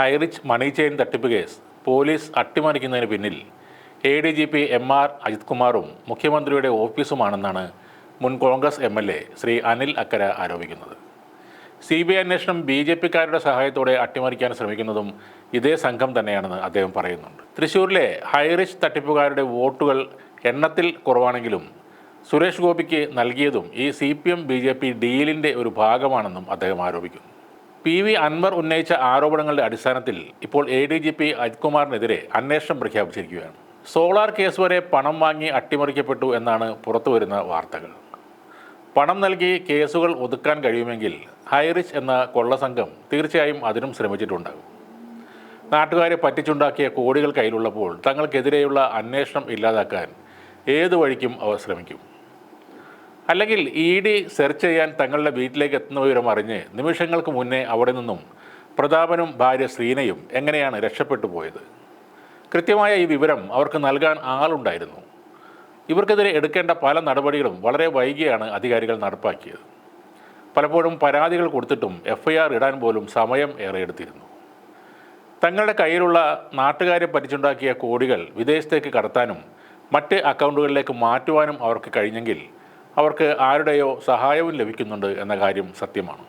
Highrich money chain തട്ടിപ്പ് case police അട്ടിമറിക്കുന്നതിന് പിന്നിൽ A D G P M R Ajith കുമാറും മുഖ്യമന്ത്രിയുടെ ഓഫീസുമാണെന്നാണ് മുൻ Congress M L A Shri Anil Akkara ആരോപിക്കുന്നത്. സി ബി ഐ അന്വേഷണം ബി ജെ പിക്കാരുടെ സഹായത്തോടെ അട്ടിമറിക്കാൻ ശ്രമിക്കുന്നതും ഇതേ സംഘം തന്നെയാണെന്ന് അദ്ദേഹം പറയുന്നുണ്ട്. തൃശ്ശൂരിലെ ഹൈറിച്ച് തട്ടിപ്പുകാരുടെ വോട്ടുകൾ എണ്ണത്തിൽ കുറവാണെങ്കിലും സുരേഷ് ഗോപിക്ക് നൽകിയതും ഈ C P M B J P ഡീലിന്റെ ഒരു ഭാഗമാണെന്നും അദ്ദേഹം ആരോപിക്കുന്നു. പി വി അൻവർ ഉന്നയിച്ച ആരോപണങ്ങളുടെ അടിസ്ഥാനത്തിൽ ഇപ്പോൾ എ ഡി ജി പി അജിത്കുമാറിനെതിരെ അന്വേഷണം പ്രഖ്യാപിച്ചിരിക്കുകയാണ്. സോളാർ കേസ് വരെ പണം വാങ്ങി അട്ടിമറിക്കപ്പെട്ടു എന്നാണ് പുറത്തുവരുന്ന വാർത്തകൾ. പണം നൽകി കേസുകൾ ഒതുക്കാൻ കഴിയുമെങ്കിൽ ഹൈറിച്ച് എന്ന കൊള്ളസംഘം തീർച്ചയായും അതിനും ശ്രമിച്ചിട്ടുണ്ടാകും. നാട്ടുകാരെ പറ്റിച്ചുണ്ടാക്കിയ കോടികൾ കയ്യിലുള്ളപ്പോൾ തങ്ങൾക്കെതിരെയുള്ള അന്വേഷണം ഇല്ലാതാക്കാൻ ഏതു വഴിക്കും അവർ ശ്രമിക്കും. അല്ലെങ്കിൽ ഇ ഡി സെർച്ച് ചെയ്യാൻ തങ്ങളുടെ വീട്ടിലേക്ക് എത്തുന്ന വിവരം അറിഞ്ഞ് നിമിഷങ്ങൾക്ക് മുന്നേ അവിടെ നിന്നും പ്രതാപനും ഭാര്യ ശ്രീനയും എങ്ങനെയാണ് രക്ഷപ്പെട്ടു പോയത്? കൃത്യമായ ഈ വിവരം അവർക്ക് നൽകാൻ ആളുണ്ടായിരുന്നു. ഇവർക്കെതിരെ എടുക്കേണ്ട പല നടപടികളും വളരെ വൈകിയാണ് അധികാരികൾ നടപ്പാക്കിയത്. പലപ്പോഴും പരാതികൾ കൊടുത്തിട്ടും എഫ്ഐആർ ഇടാൻ പോലും സമയം ഏറെ എടുത്തിരുന്നു തങ്ങളുടെ കയ്യിലുള്ള നാട്ടുകാരെ പറ്റിച്ചുണ്ടാക്കിയ കോടികൾ വിദേശത്തേക്ക് കടത്താനും മറ്റ് അക്കൗണ്ടുകളിലേക്ക് മാറ്റുവാനും അവർക്ക് കഴിഞ്ഞെങ്കിൽ അവർക്ക് ആരുടെയോ സഹായവും ലഭിക്കുന്നുണ്ട് എന്ന കാര്യം സത്യമാണ്.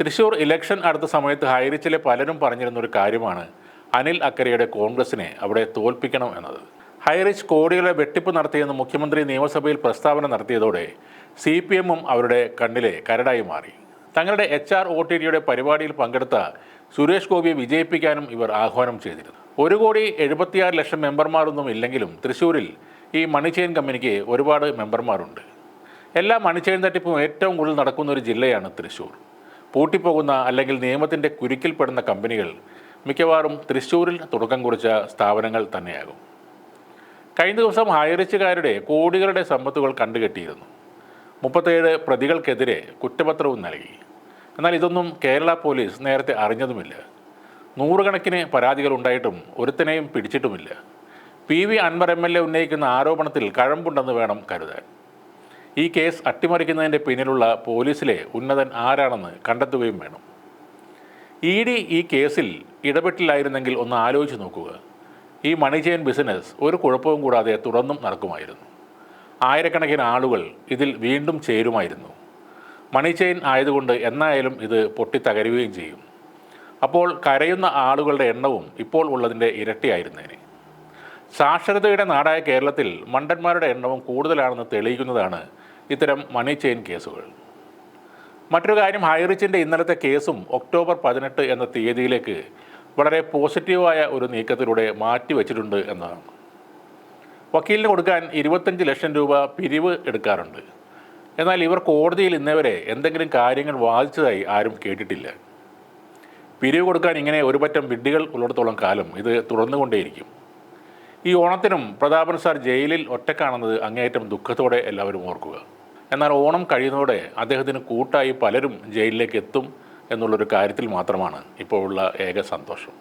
തൃശൂർ ഇലക്ഷൻ അടുത്ത സമയത്ത് ഹൈറിച്ചിലെ പലരും പറഞ്ഞിരുന്ന ഒരു കാര്യമാണ് അനിൽ അക്കരയുടെ കോൺഗ്രസിനെ അവിടെ തോൽപ്പിക്കണം എന്നത്. ഹൈറിച്ച് കോടികളെ വെട്ടിപ്പ് നടത്തിയെന്ന് മുഖ്യമന്ത്രി നിയമസഭയിൽ പ്രസ്താവന നടത്തിയതോടെ സി പി എമ്മും അവരുടെ കണ്ണിലെ കരടായി മാറി. തങ്ങളുടെ എച്ച് ആർ ഒ ടി ഡിയുടെ പരിപാടിയിൽ പങ്കെടുത്ത സുരേഷ് ഗോപിയെ വിജയിപ്പിക്കാനും ഇവർ ആഹ്വാനം ചെയ്തിരുന്നു. ഒരു കോടി എഴുപത്തിയാറ് ലക്ഷം മെമ്പർമാരൊന്നും ഇല്ലെങ്കിലും തൃശ്ശൂരിൽ ഈ മണി കമ്പനിക്ക് ഒരുപാട് മെമ്പർമാരുണ്ട്. എല്ലാ മണി ചെയിൻ തട്ടിപ്പും ഏറ്റവും കൂടുതൽ നടക്കുന്ന ഒരു ജില്ലയാണ് തൃശ്ശൂർ. പൂട്ടിപ്പോകുന്ന അല്ലെങ്കിൽ നിയമത്തിന്റെ കുരുക്കിൽപ്പെടുന്ന കമ്പനികൾ മിക്കവാറും തൃശ്ശൂരിൽ തുടക്കം കുറിച്ച സ്ഥാപനങ്ങൾ തന്നെയാകും. കഴിഞ്ഞ ദിവസം ഹൈറിച്ചുകാരുടെ കോടികളുടെ സമ്പത്തുകൾ കണ്ടുകെട്ടിയിരുന്നു. മുപ്പത്തേഴ് പ്രതികൾക്കെതിരെ കുറ്റപത്രവും നൽകി. എന്നാൽ ഇതൊന്നും കേരള പോലീസ് നേരത്തെ അറിഞ്ഞതുമില്ല. നൂറുകണക്കിന് പരാതികൾ ഉണ്ടായിട്ടും ഒരുത്തനെയും പിടിച്ചിട്ടുമില്ല. P V Anwar M L A ഉന്നയിക്കുന്ന ആരോപണത്തിൽ കഴമ്പുണ്ടെന്ന് വേണം കരുതാൻ. ഈ കേസ് അട്ടിമറിക്കുന്നതിന്റെ പിന്നിലുള്ള പോലീസിലെ ഉന്നതൻ ആരാണെന്ന് കണ്ടെത്തുകയും വേണം. ഇ ഡി ഈ കേസിൽ ഇടപെട്ടില്ലായിരുന്നെങ്കിൽ ഒന്ന് ആലോചിച്ച് നോക്കുക. ഈ മണി ചെയിൻ ബിസിനസ് ഒരു കുഴപ്പവും കൂടാതെ തുടർന്നും നടക്കുമായിരുന്നു. ആയിരക്കണക്കിന് ആളുകൾ ഇതിൽ വീണ്ടും ചേരുമായിരുന്നു. മണി ചെയിൻ ആയതുകൊണ്ട് എന്നായാലും ഇത് പൊട്ടിത്തകരുകയും ചെയ്യും. അപ്പോൾ കരയുന്ന ആളുകളുടെ എണ്ണവും ഇപ്പോൾ ഉള്ളതിന്റെ ഇരട്ടിയായിരുന്നേനെ. സാക്ഷരതയുടെ നാടായ കേരളത്തിൽ മണ്ടന്മാരുടെ എണ്ണവും കൂടുതലാണെന്ന് തെളിയിക്കുന്നതാണ് ഇത്തരം മണി ചെയിൻ കേസുകൾ. മറ്റൊരു കാര്യം ഹൈറിച്ചിന്റെ ഇന്നലത്തെ കേസും ഒക്ടോബർ പതിനെട്ട് എന്ന തീയതിയിലേക്ക് വളരെ പോസിറ്റീവായ ഒരു നീക്കത്തിലൂടെ മാറ്റിവെച്ചിട്ടുണ്ട് എന്നതാണ്. വക്കീലിന് കൊടുക്കാൻ ഇരുപത്തഞ്ച് ലക്ഷം രൂപ പിരിവ് എടുക്കാറുണ്ട്. എന്നാൽ ഇവർ കോടതിയിൽ ഇന്നേവരെ എന്തെങ്കിലും കാര്യങ്ങൾ വാദിച്ചതായി ആരും കേട്ടിട്ടില്ല. പിരിവ് കൊടുക്കാൻ ഇങ്ങനെ ഒരു പറ്റം വിഡ്ഢികൾ ഉള്ളിടത്തോളം കാലം ഇത് തുടർന്നുകൊണ്ടേയിരിക്കും ഈ ഓണത്തിനും പ്രതാപൻ സാർ ജയിലിൽ ഒറ്റക്കാണെന്നത് അങ്ങേയറ്റം ദുഃഖത്തോടെ എല്ലാവരും ഓർക്കുക. എന്നാൽ ഓണം കഴിയുന്നതോടെ അദ്ദേഹത്തിന് കൂട്ടായി പലരും ജയിലിലേക്ക് എത്തും എന്നുള്ളൊരു കാര്യത്തിൽ മാത്രമാണ് ഇപ്പോൾ ഉള്ള ഏക സന്തോഷം.